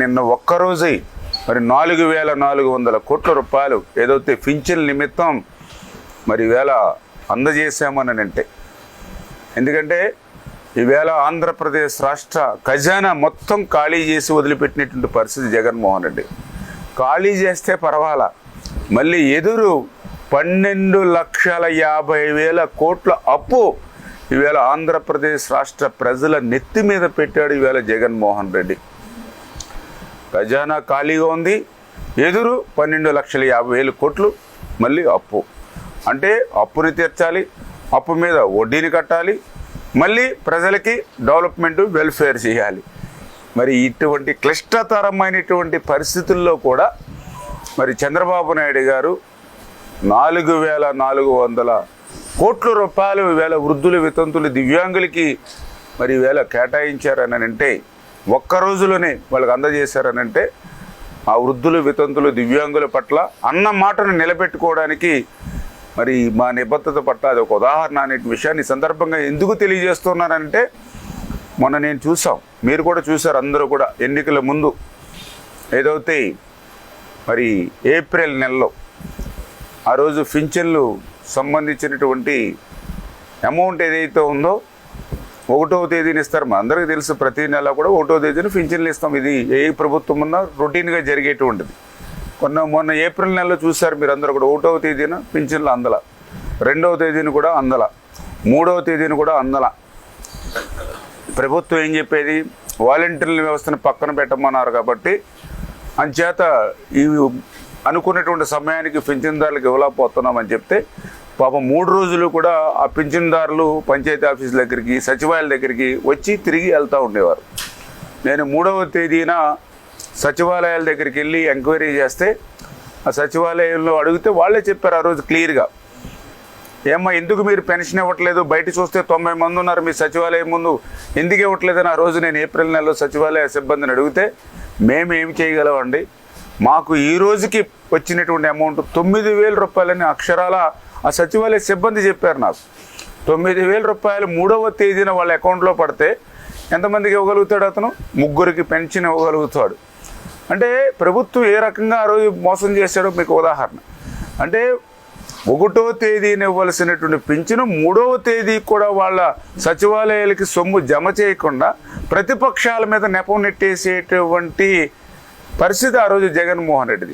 నిన్న ఒక్కరోజే మరి నాలుగు వేల నాలుగు వందల కోట్ల రూపాయలు ఏదైతే పింఛన్ నిమిత్తం మరి వేళ అందజేశామని అంటే. ఎందుకంటే ఈవేళ ఆంధ్రప్రదేశ్ రాష్ట్ర ఖజానా మొత్తం ఖాళీ చేసి వదిలిపెట్టినటువంటి పరిస్థితి జగన్మోహన్ రెడ్డి. ఖాళీ చేస్తే పర్వాలా? మళ్ళీ ఎదురు పన్నెండు లక్షల యాభై వేల కోట్ల అప్పు ఈవేళ ఆంధ్రప్రదేశ్ రాష్ట్ర ప్రజల నెత్తి మీద పెట్టాడు ఈవేళ జగన్మోహన్ రెడ్డి. ఖజానా ఖాళీగా ఉంది. ఎదురు పన్నెండు లక్షల యాభై వేలు కోట్లు మళ్ళీ అప్పు. అంటే అప్పుని తీర్చాలి అప్పు మీద వడ్డీని కట్టాలి మళ్ళీ ప్రజలకి డెవలప్మెంట్ వెల్ఫేర్ చేయాలి. మరి ఇటువంటి క్లిష్టతరమైనటువంటి పరిస్థితుల్లో కూడా మరి చంద్రబాబు నాయుడు గారు నాలుగు వేల నాలుగు వందల కోట్ల రూపాయలు వేల వృద్ధులు వితంతులు దివ్యాంగులకి మరి వేళ కేటాయించారని అంటే ఒక్క రోజులోనే వాళ్ళకి అందజేశారని అంటే ఆ వృద్ధులు వితంతులు దివ్యాంగుల పట్ల అన్న మాటను నిలబెట్టుకోవడానికి మరి మా నిబద్ధత పట్ల అది ఒక ఉదాహరణ అనే విషయాన్ని సందర్భంగా ఎందుకు తెలియజేస్తున్నానంటే మొన్న నేను చూసాం మీరు కూడా చూసారు అందరూ కూడా ఎన్నికల ముందు. ఏదైతే మరి ఏప్రిల్ నెలలో ఆ రోజు పింఛన్లు సంబంధించినటువంటి అమౌంట్ ఏదైతే ఉందో ఒకటో తేదీని ఇస్తారు. మా అందరికీ తెలుసు ప్రతి నెల కూడా ఒకటో తేదీని పింఛన్లు ఇస్తాం. ఇది ఏ ప్రభుత్వం ఉన్నా రొటీన్గా జరిగేటువంటిది. కొన్న మొన్న ఏప్రిల్ నెలలో చూశారు మీరు అందరూ కూడా. ఒకటవ తేదీన పింఛన్లు అందల. రెండవ తేదీని కూడా అందల. మూడవ తేదీని కూడా అందల. ప్రభుత్వం ఏం చెప్పేది? వాలంటీర్ల వ్యవస్థను పక్కన పెట్టమన్నారు కాబట్టి అంచేత ఇవి అనుకున్నటువంటి సమయానికి పింఛన్దారులకు ఇవ్వలేకపోతున్నామని చెప్తే పాపం మూడు రోజులు కూడా ఆ పింఛన్దారులు పంచాయతీ ఆఫీస్ దగ్గరికి సచివాలయం దగ్గరికి వచ్చి తిరిగి వెళ్తూ ఉండేవారు. నేను మూడవ తేదీన సచివాలయాల దగ్గరికి వెళ్ళి ఎంక్వైరీ చేస్తే ఆ సచివాలయంలో అడిగితే వాళ్ళే చెప్పారు ఆ రోజు క్లియర్గా. ఏమ్మా ఎందుకు మీరు పెన్షన్ ఇవ్వట్లేదు? బయట చూస్తే తొంభై మంది ఉన్నారు మీ సచివాలయం ముందు. ఎందుకు ఇవ్వట్లేదని ఆ రోజు నేను ఏప్రిల్ నెలలో సచివాలయ సిబ్బందిని అడిగితే మేము ఏమి చేయగలమండి? మాకు ఈ రోజుకి వచ్చినటువంటి అమౌంట్ తొమ్మిది వేల రూపాయలని అక్షరాల ఆ సచివాలయ సిబ్బంది చెప్పారు నాకు. తొమ్మిది వేల రూపాయలు మూడవ తేదీన వాళ్ళ అకౌంట్లో పడితే ఎంతమందికి ఇవ్వగలుగుతాడు అతను? ముగ్గురికి పెన్షన్ ఇవ్వగలుగుతాడు. అంటే ప్రభుత్వం ఏ రకంగా ఆ రోజు మోసం చేశాడో మీకు ఉదాహరణ. అంటే ఒకటో తేదీన ఇవ్వాల్సినటువంటి పింఛను మూడవ తేదీ కూడా వాళ్ళ సచివాలయాలకి సొమ్ము జమ చేయకుండా ప్రతిపక్షాల మీద నెపం నెట్టేసేటువంటి పరిస్థితి ఆ రోజు జగన్మోహన్ రెడ్డిది.